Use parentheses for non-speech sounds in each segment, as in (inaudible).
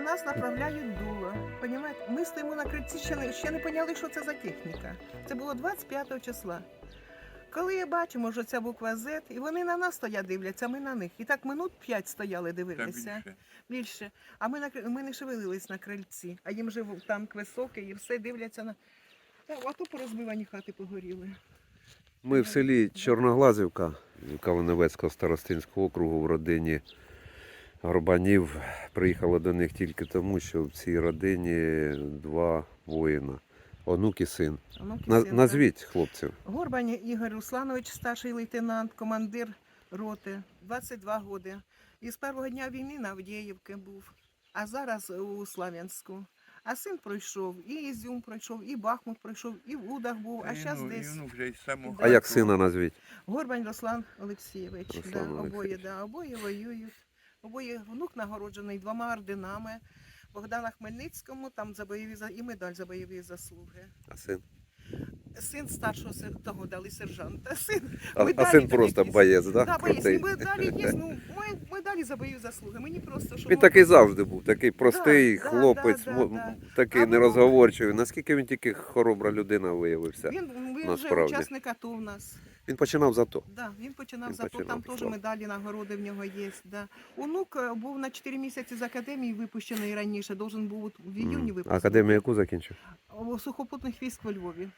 на нас направляють дуло. Понімаєте? Ми стоїмо на крильці, ще не, ще не поняли, що це за техніка. Це було 25 числа. Коли я бачимо, що ця буква Z, і вони на нас стоять, дивляться, а ми на них. І так минут 5 стояли, Та дивилися. більше. Більше. А ми, на, ми не шевелились на крильці, а їм же в- танк високий і все дивляться на. Та, а то порозбивані хати погоріли. Ми в селі Чорноглазівка Калиневецького старостинського округу в родині Горбанів. Приїхали до них тільки тому, що в цій родині два воїна. Онук і син. Онуки На, син, назвіть хлопців. Горбань Ігор Русланович, старший лейтенант, командир роти, 22 роки. І з першого дня війни на Авдіївці був, а зараз у Слав'янську. А син пройшов, і Ізюм пройшов, і Бахмут пройшов, і в Удах був, а І зараз ну- десь. ну вже самого А як сина назвіть? Горбань Руслан Олексійович. Руслан да, обоє, да, обоє воюють. Обоє внук нагороджений двома орденами. Богдана Хмельницькому там за бойові і медаль за бойові заслуги. А син? Син старшого того дали сержанта. (laughs) Син А, а син просто якісь. боєць, да? Да, боєць, і медалі є, ну, (laughs) ми- медалі за бойові заслуги. Мені просто що Він ну, такий завжди був, такий простий да, хлопець, да, мо- да. такий А нерозговорчивий. Наскільки він тільки хоробра людина виявився? він, він вже насправді. учасник АТО в нас. Він починав за то. Да, він починав Він за то, починав, там теж медалі, нагороди в нього є. Да. Онук е, був на 4 місяці з академії випущений раніше, должен був в іюні випустити. Академію яку закінчив? Сухопутних військ во Львові.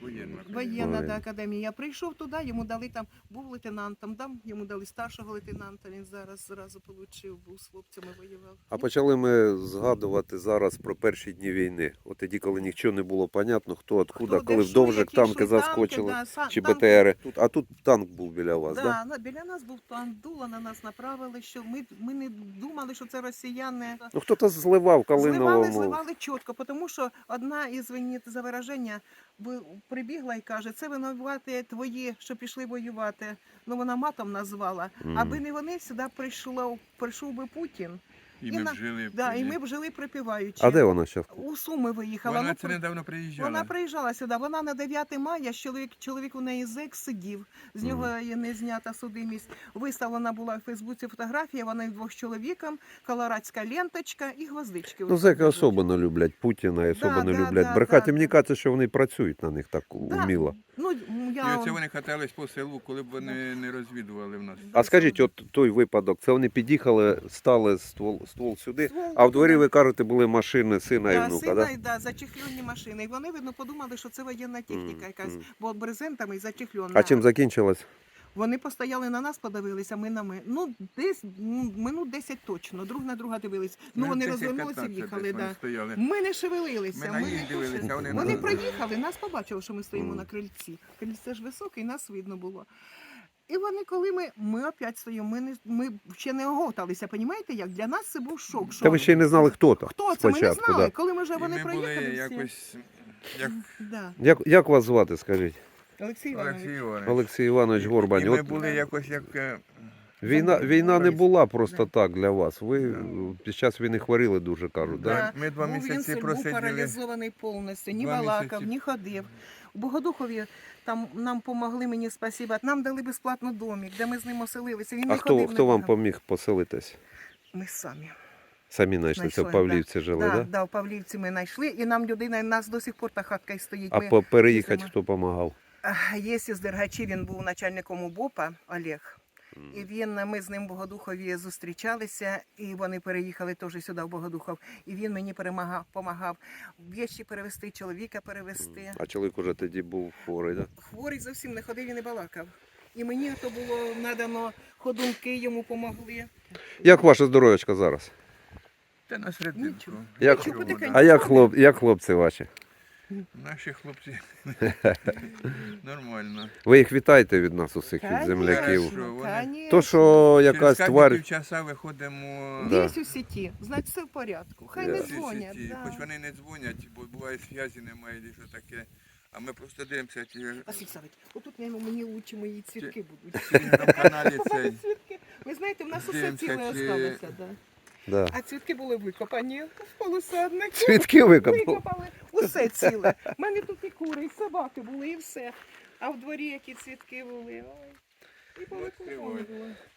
Воєнна. Воєнна да, академія. Я прийшов туди, йому дали там, був лейтенантом, там йому дали старшого лейтенанта, він зараз зразу отримав, був з хлопцями воював. А почали ми згадувати зараз про перші дні війни. От тоді, коли нічого не було понятно, хто откуда, Хто коли вдовжик танки заскочили, да, чи танки. БТРи. Тут, а тут танк був біля вас, Да. Да? на- біля нас був танк, дуло на нас направили, що ми, ми не думали, що це росіяни. Ну хто-то зливав Зливали, Калиновому. зливали чітко, тому що одна із виніт за вираження ви- прибігла і каже, це винувати твої, що пішли воювати. Ну вона матом назвала. Аби не вони, сюди прийшло, прийшов би Путін. І І ми на- б жили. Да, і ми б жили припіваючи. А де вона зараз? У Суми виїхала. Вона Ну, це недавно приїжджала. вона приїжджала сюди. Вона на 9 мая, чоловік, чоловік у неї зек сидів, з нього є не знята судимість. Виставлена була в Фейсбуці фотографія, вона двох чоловіком, колорадська ленточка і гвоздички. Ну, зеки особливо люблять Путіна і особливо да, люблять да, брехати. да, Мені да. кажеться, що вони працюють на них так Да, уміло. Ну, І я... оце вони катались по селу, коли б вони не розвідували в нас. А скажіть, от той випадок, це вони під'їхали, стали ствол, ствол сюди, Ствол, а в дворі ви кажете, були машини сина і Да, внука, сина, так? і, да, зачехльонні машини. І вони, видно, подумали, що це воєнна техніка якась, мгм. бо брезентами і зачехльонна. А чим закінчилось? Вони постояли на нас, подивилися, ми на ми. Ну, десь ну, минут 10 точно, друг на друга дивились. Ну, вони розвернулися і в'їхали. Да. Ми не шевелилися. Ми Ми не дивилися, вони Вони проїхали, нас побачили, що ми стоїмо Мгм. на крильці. Крильце ж високе, і нас видно було. І вони, коли ми, ми опять стоїмо, ми, не, ми ще не оготалися, понімаєте як? Для нас це був шок. що Та ви ще й не знали, хто то Хто це? Ми не спочатку. знали. Да. Коли ми вже вони ми були проїхали всі. якось, як Да. Як, як вас звати, скажіть? Олексій Іванович. Олексій Іванович. Олексій Іванович Горбань. І ми От були якось як... е, війна, війна не була просто так для вас. Ви під час війни хворіли дуже кажуть, Да. так? Ми два був місяці інсульт, був просиділи. паралізований повністю, ні Два балакав, місяці. ні ходив. Богодухові там нам помогли мені спасіба. Нам дали безплатно домик, де ми з ним оселилися. Він А не хто, ходив, не хто вам бігав. поміг поселитись? Ми самі. Самі знайшли, це в Павлівці жили, так? Да? да, в Павлівці ми знайшли, і нам людина, нас до сих пор та хатка й стоїть. А ми, переїхати їздимо. хто допомагав? А, Є із Дергачі, він був начальником УБОПа Олег. І він, ми з ним в Богодухові зустрічалися, і вони переїхали теж сюди в Богодухов. І він мені перемагав, помагав вещі перевести, чоловіка перевести. А чоловік уже тоді був хворий, так? Да? Хворий зовсім не ходив і не балакав. І мені то було надано ходунки, йому помогли. Як ваше здоров'ячко зараз? Та на серединку. Як-. А як, хлоп, як хлопці ваші? Наші хлопці (laughs) нормально. Ви їх вітаєте від нас усіх, від земляків. Хорошо. вони- То, що якась Через тварь. півчаса виходимо Да. Є у сіті, значить все в порядку. Хай не всі дзвонять. сіті. Хоч вони не дзвонять, бо буває зв'язі немає, і що таке. А ми просто дивимося, чи Василь Савич, отут мабуть, мені лучше мої цвітки будуть. телеграм-каналі (laughs) цей. Цвітки. Ви знаєте, в нас усе Дивимося, ціле чи- осталося. Да. Да. А цвітки були викопані в полусаднику. Цвітки викопали. Викопали. Усе ціле. (laughs) У мене тут і кури, і собаки були, і все. А в дворі які цвітки були. Ой. І тривога.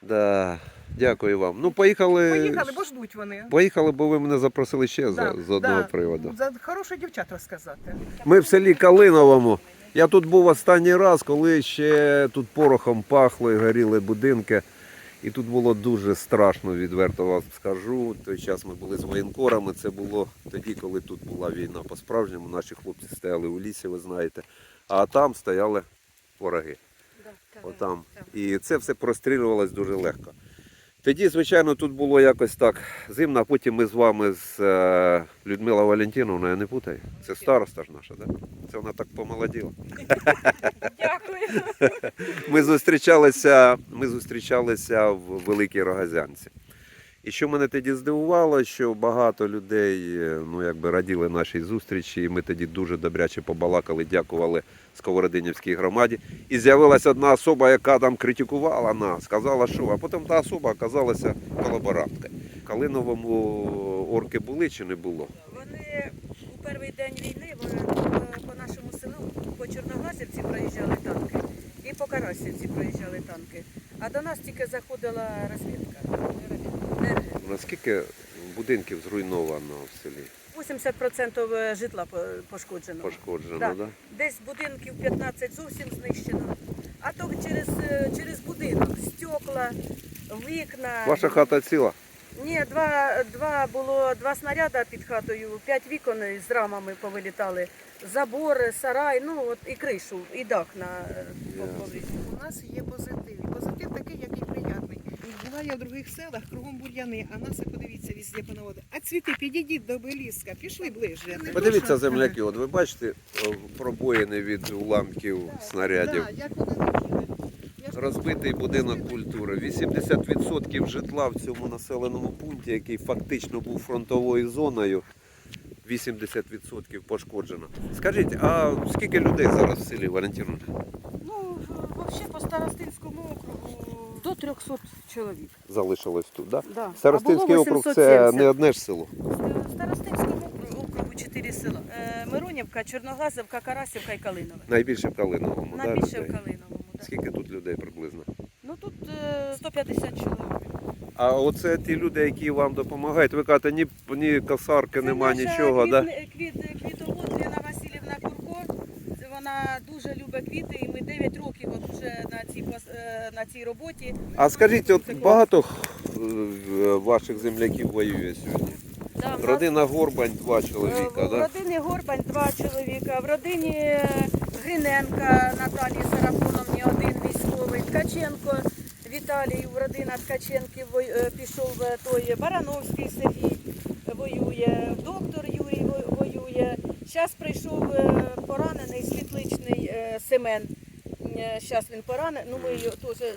Да. Дякую вам. Ну, поїхали. Поїхали, бо ждуть вони. Поїхали, бо ви мене запросили ще за, Да, з одного да. приводу. За хороших дівчат розказати. Ми в селі Калиновому. Я тут був останній раз, коли ще тут порохом пахло і горіли будинки. І тут було дуже страшно, відверто вам скажу. В той час ми були з воєнкорами. Це було тоді, коли тут була війна по-справжньому. Наші хлопці стояли у лісі, ви знаєте. А там стояли вороги. Отам. І це все прострілювалось дуже легко. Тоді, звичайно, тут було якось так зимно, а потім ми з вами з е, Людмила Валентиновна, я не путаю. Це староста ж наша, так? Да? Це вона так помолоділа. Дякую. Ми зустрічалися, ми зустрічалися в Великій Рогазянці. І що мене тоді здивувало, що багато людей е, ну, якби раділи нашій зустрічі, і ми тоді дуже добряче побалакали, дякували Сковородинівській громаді. І з'явилася одна особа, яка там критикувала нас, сказала, що, а потім та особа оказалася колаборанткою. Калиновому орки були чи не було? Вони у перший день війни вони по, по нашому селу, по Чорногласівці проїжджали танки і по Карасівці проїжджали танки. А до нас тільки заходила розвідка. Наскільки будинків зруйновано в селі? 80% житла пошкоджено. Пошкоджено, Да. да? Десь будинків 15 зовсім знищено. А то через, е, через будинок стекла, вікна. Ваша хата ціла? Ні, два, два було два снаряди під хатою, п'ять вікон з рамами повилітали, забор, сарай, ну от і кришу, і дах на е, Ясно. У нас є позитив. Позитив такий, який. Була я в других селах, кругом бур'яни, а нас, подивіться, везде понаводили. А цвіти, підійдіть до обеліска, пішли ближче. Не Подивіться, земляки, от ви бачите пробоїни від уламків снарядів. Да, як вони Розбитий будинок культури. 80% житла в цьому населеному пункті, який фактично був фронтовою зоною, 80% пошкоджено. Скажіть, а скільки людей зараз в селі Валентиновна? Ну, взагалі по Старостинському округу до 300 чоловік. Залишилось тут, да? Да. Старостинський округ це не одне ж село. Старостинському округу- 4 села. Е, Миронівка, Чорноглазівка, Карасівка і Калинове. Найбільше в Калиновому, да, Найбільше в людей? Калиновому. Да. Скільки тут людей приблизно? Ну тут е, 150 чоловік. А оце ті люди, які вам допомагають. Ви кажете, ні, ні косарки, Це нема наша нічого, да? квіт- квіт, квітовод Ліна Васильівна Курко. Це вона дуже любить квіти, і ми 9 років от уже на цій е, на цій роботі. А скажіть, от багато е, ваших земляків воює сьогодні? Да, в нас, Родина Горбань, два е, чоловіка, в да? родині Горбань два чоловіка, в родині е, Гриненка Наталії Сарафоновні один військовий, Ткаченко Віталій, родина Ткаченків е, пішов е, той Барановський Сергій воює, доктор. Зараз прийшов е, поранений світличний е, Семен. Зараз він поранений, ну ми теж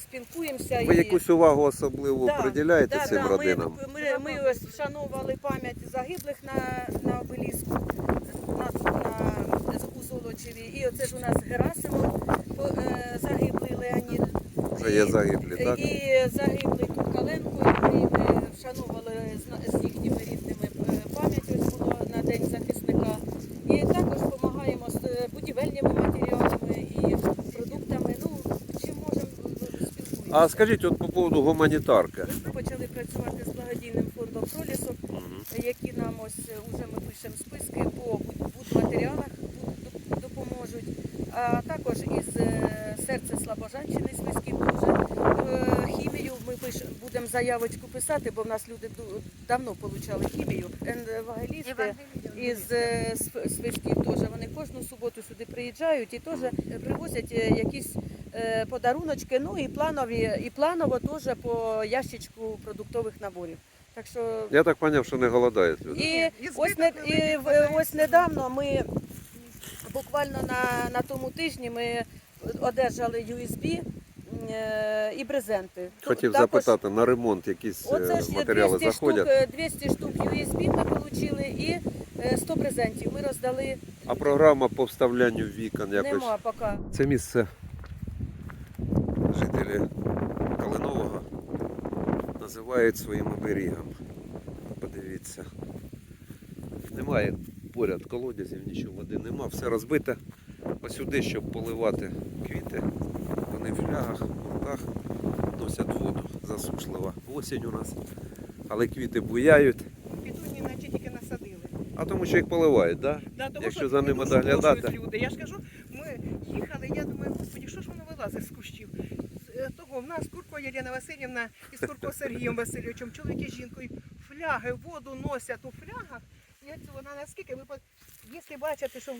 спілкуємося. Ви і- якусь увагу особливу Да, приділяєте Да, цим да, родинам? Ми, ми, ми вшановували пам'ять загиблих на, на обеліску на, на, у Золочеві. І оце ж у нас Герасимов е, загиблий Леонід. Вже є загиблі, так? І загиблий Туркаленко, який ми вшановували з, з їхніми рідними е, пам'ять ось було на День захисника. І також допомагаємо з е, будівельними матеріалами і продуктами. Ну, чим можемо спілкуємося. А скажіть, от по поводу гуманітарки. Ми почали працювати з благодійним фондом пролісок, Мгм. які нам ось е, уже ми пишемо списки по будматеріалах буд- допоможуть. А також із е, серця Слобожанщини списків теж е, хімію. Ми пишемо, будемо заявочку писати, бо в нас люди давно отримали хімію. Евангелісти із е, сп- списків теж вони кожну суботу сюди приїжджають і теж привозять якісь подаруночки. Ну і планові, і планово теж по ящичку продуктових наборів. Так що Я так зрозумів, що не голодають люди. і І ось не збиток і в- ось недавно ми буквально на, на тому тижні ми одержали USB е, і брезенти. Хотів також- запитати, на ремонт якісь Оце е, ж матеріали 200 штук, заходять. е, 200 штук USB ми отримали і е, 100 презентів. Ми роздали. А програма по вставлянню вікон якось. Нема поки. Це місце жителі Калинового називають своїм оберігом. Подивіться. Немає поряд колодязів, нічого води нема, все розбите. Ось сюди, щоб поливати квіти. Вони в флягах, в руках. Носять воду. Засушлива осінь у нас. Але квіти буяють. Петуні наче тільки насадили. А тому що їх поливають, так? Да? Да, тому Якщо за ними доглядати. Люди. Я ж кажу, ми їхали, я думаю, господі, що ж воно вилазить з кущів? В нас Курко Єлена Васильівна і з Курко Сергієм Васильовичем, чоловік і жінкою, фляги, воду носять у флягах. І вона наскільки ви якщо бачите, що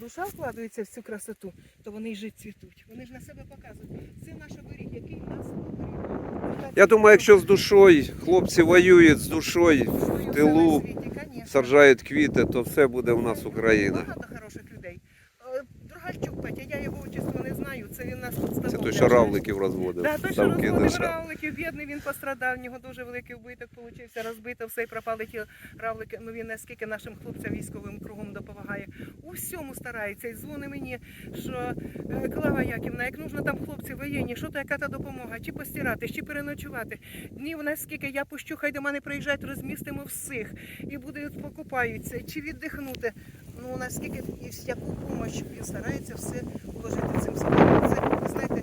душа вкладається в цю красоту, то вони й жить цвітуть. Вони ж на себе показують. Це наш оберіг, який в нас оберіг. Я думаю, якщо з душою хлопці воюють з душою в тилу, саджають квіти, то все буде у нас Україна. Багато хороших людей. Е, Другальчук Петя, я його знаю, це він нас тут Це той, що равликів розводив. Да, той, що розводив равликів, бідний, він пострадав, в нього дуже великий вбиток получився, розбито все і пропали ті равлики. Ну він наскільки нашим хлопцям військовим кругом допомагає. У всьому старається. І дзвони мені, що е, Клава Яківна, як нужно там хлопці воєнні, що то яка та допомога, чи постирати, чи переночувати. Днів наскільки я пущу, хай до мене приїжджають, розмістимо всіх і будуть покупаються, чи віддихнути. Ну наскільки і всяку допомогу він старається все вложити цим собою. Це знаєте.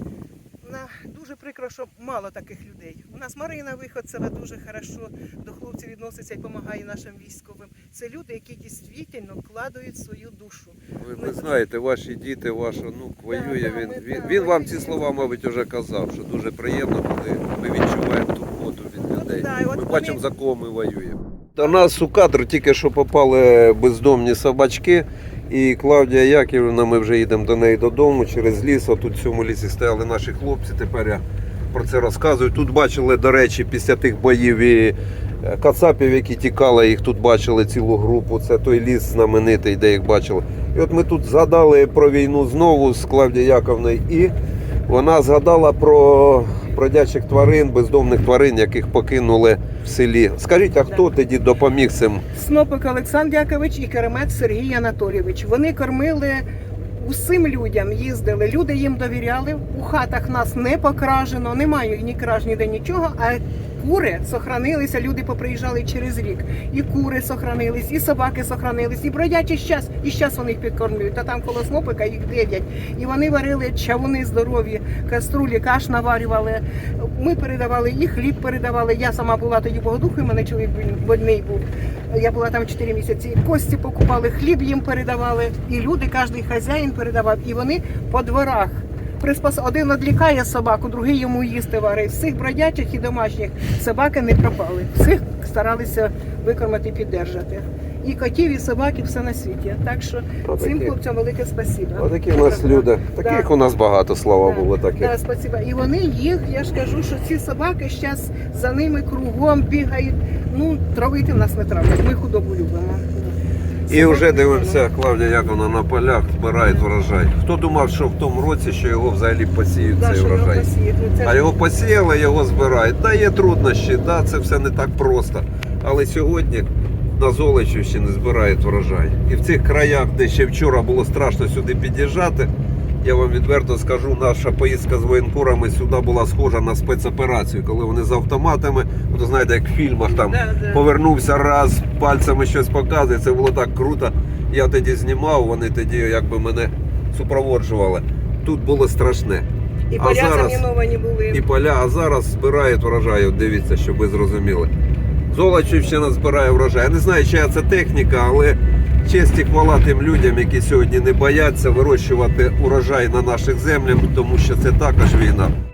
На дуже прикро, що мало таких людей. У нас Марина Виходцева дуже хорошо до хлопців відноситься і допомагає нашим військовим. Це люди, які дійсно вкладають свою душу. Ви, ви знаєте, ваші діти, ваш онук воює. да, Він, ми він, так, він вам ці слова, мабуть, вже казав, що дуже приємно, коли ми відчуваємо турботу від людей. да, Ми вони- бачимо, за кого ми воюємо. До нас у кадр тільки що попали бездомні собачки. І Клавдія Яківна, ми вже їдемо до неї додому через ліс. Тут в цьому лісі стояли наші хлопці. Тепер я про це розказую. Тут бачили, до речі, після тих боїв і е, кацапів, які тікали, їх тут бачили цілу групу. Це той ліс знаменитий, де їх бачили. І от ми тут згадали про війну знову з Клавдією Яковною, і вона згадала про бродячих тварин, бездомних тварин, яких покинули в селі. Скажіть, а хто тоді допоміг цим? Снопик Олександр Якович і Керемет Сергій Анатолійович. Вони кормили усім людям, їздили. Люди їм довіряли. У хатах нас не покражено, немає ні краж, ніде нічого. А кури сохранилися, люди поприїжджали через рік. І кури сохранились, і собаки сохранились, і бродячі щас, і щас вони їх підкормлюють. Та там коло снопика їх дев'ять. І вони варили чавуни здорові, каструлі, каш наварювали. Ми передавали, і хліб передавали. Я сама була тоді богодухою, мене чоловік больний був. Я була там 4 місяці. Кості покупали, хліб їм передавали. І люди, кожен хазяїн передавав. І вони по дворах. Приспос... Один одлікає собаку, другий йому їсти варить. Всіх бродячих і домашніх собаки не пропали. Всіх старалися викормити і піддержати. І котів, і собаків, все на світі. Так що Отакі. цим хлопцям велике спасибо. Отакі у нас люди. Таких Да. у нас багато, слава Да, Богу, таких. Да, спасибо. І вони їх, я ж кажу, що ці собаки зараз за ними кругом бігають. Ну, травити нас не травлять. Ми худобу любимо. І вже дивимося, Клавдія, як Яковна на полях збирає врожай. Хто думав, що в тому році, що його взагалі посіють Да, цей врожай? посіють. Ну, це А його посіяли, його збирають. Да, є труднощі, да, це все не так просто. Але сьогодні на Золочівщині збирають врожай. І в цих краях, де ще вчора було страшно сюди під'їжджати, я вам відверто скажу, наша поїздка з воєнкурами сюди була схожа на спецоперацію, коли вони з автоматами, от знаєте, як в фільмах там Да, да. повернувся раз, пальцями щось показує. Це було так круто. Я тоді знімав, вони тоді якби мене супроводжували. Тут було страшне. І поля зараз- заміновані були. І поля, а зараз збирають врожай. Дивіться, щоб ви зрозуміли. Золочівщина збирає врожай. Я не знаю, чия це техніка, але честь і хвала тим людям, які сьогодні не бояться вирощувати урожай на наших землях, тому що це також війна.